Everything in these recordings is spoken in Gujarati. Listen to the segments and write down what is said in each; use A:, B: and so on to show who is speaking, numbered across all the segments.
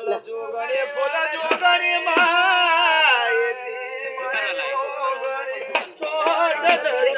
A: લાલ જોગણી ફૂલ જોગણી માયતી મને જોગણી છોડ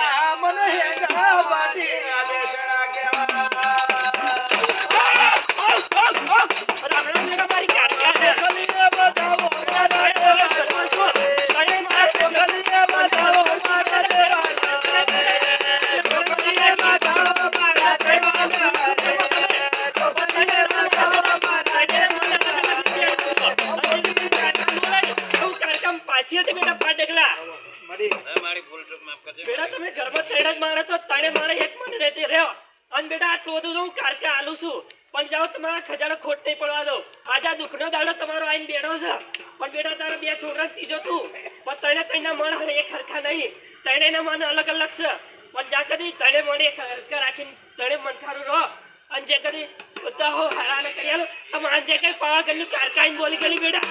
B: પાછી બેટા
C: પાંચ કરજો
B: બેટા, તમે ઘરમાં ત્રણ જ માણસ છો એક મને રહેતી રહ્યો અને બેટા આટલું બધું હું કારકે આલું છું. પણ જાઓ, તમારા ખજાનો ખોટ નહીં પડવા દો. આજે દુઃખનો દાડો તમારો આઈને બેઠો છે. પણ બેટા, તારા બે છોકરા ત્રીજો તું. પણ તને ત્રણના મન હવે એક હરખા નહીં. ત્રણેયના મન અલગ અલગ છે. પણ જ્યાં કદી તને મન એક હરખા રાખીને ત્રણે મનખારું રહો. અને જે કદી બધા હો, હારાને કરી આલો જે કઈ પાવાગઢનું કારકાઈને બોલી ગયેલી બેટા.